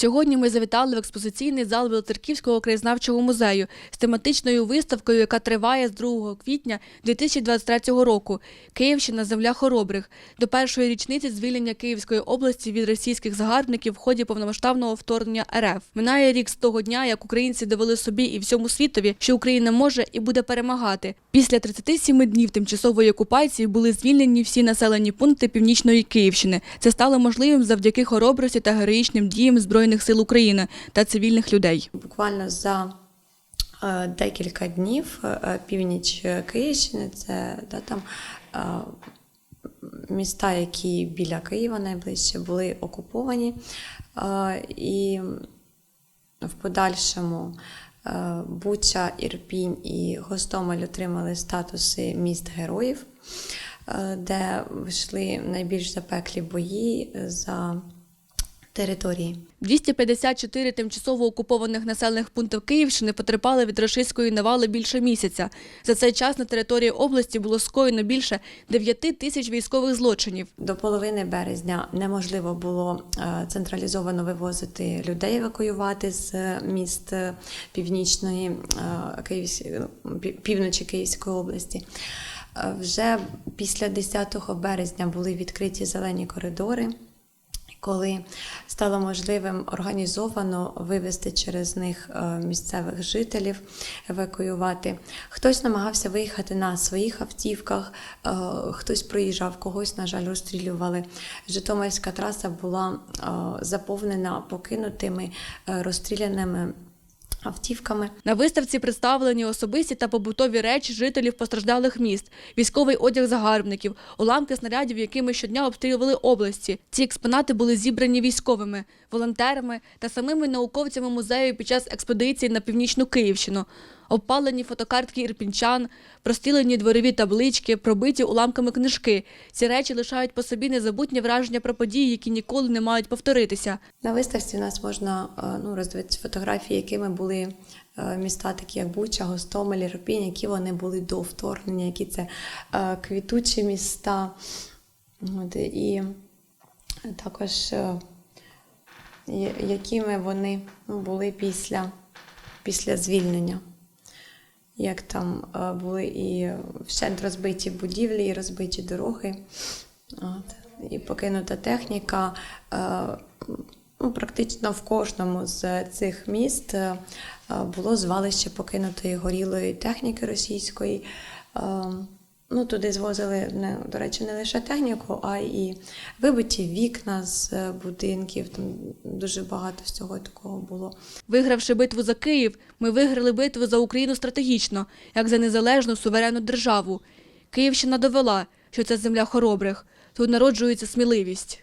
Сьогодні ми завітали в експозиційний зал Білоцерківського краєзнавчого музею з тематичною виставкою, яка триває з 2 квітня 2023 року. Київщина земля хоробрих до першої річниці звільнення Київської області від російських загарбників в ході повномасштабного вторгнення РФ. Минає рік з того дня, як українці довели собі і всьому світові, що Україна може і буде перемагати. Після 37 днів тимчасової окупації були звільнені всі населені пункти північної Київщини. Це стало можливим завдяки хоробрості та героїчним діям збройних сил України та цивільних людей. Буквально за е, декілька днів е, північ Київщини, це да, там е, міста, які біля Києва найближче, були окуповані. Е, І в подальшому е, Буча, Ірпінь і Гостомель отримали статуси міст героїв, е, де йшли найбільш запеклі бої за території. 254 тимчасово окупованих населених пунктів Київщини потерпали від рашистської навали більше місяця. За цей час на території області було скоєно більше 9 тисяч військових злочинів. До половини березня неможливо було е, централізовано вивозити людей, евакуювати з е, міст е, північної півночі Київської області. Вже після 10 березня були відкриті зелені коридори. Коли стало можливим організовано вивезти через них е, місцевих жителів, евакуювати. Хтось намагався виїхати на своїх автівках, е, хтось проїжджав, когось, на жаль, розстрілювали. Житомирська траса була е, заповнена покинутими розстріляними автівками. На виставці представлені особисті та побутові речі жителів постраждалих міст, військовий одяг загарбників, уламки снарядів, якими щодня обстрілювали області. Ці експонати були зібрані військовими, волонтерами та самими науковцями музею під час експедиції на північну Київщину. Обпалені фотокартки ірпінчан, прострілені дворові таблички, пробиті уламками книжки. Ці речі лишають по собі незабутні враження про події, які ніколи не мають повторитися. На виставці у нас можна е, ну, роздивитися фотографії, якими були е, міста, такі як Буча, Гостомель, Ірпінь, які вони були до вторгнення, які це е, квітучі міста. От, і також якими вони ну, були після, після звільнення. Як там е, були і вщент розбиті будівлі, і розбиті дороги, от, і покинута техніка. Е, Ну, практично в кожному з цих міст е, було звалище покинутої горілої техніки російської. Ну, туди звозили, не, до речі, не лише техніку, а й вибиті вікна з е, будинків. Там дуже багато всього такого було. Вигравши битву за Київ, ми виграли битву за Україну стратегічно, як за незалежну суверенну державу. Київщина довела, що це земля хоробрих. Тут народжується сміливість.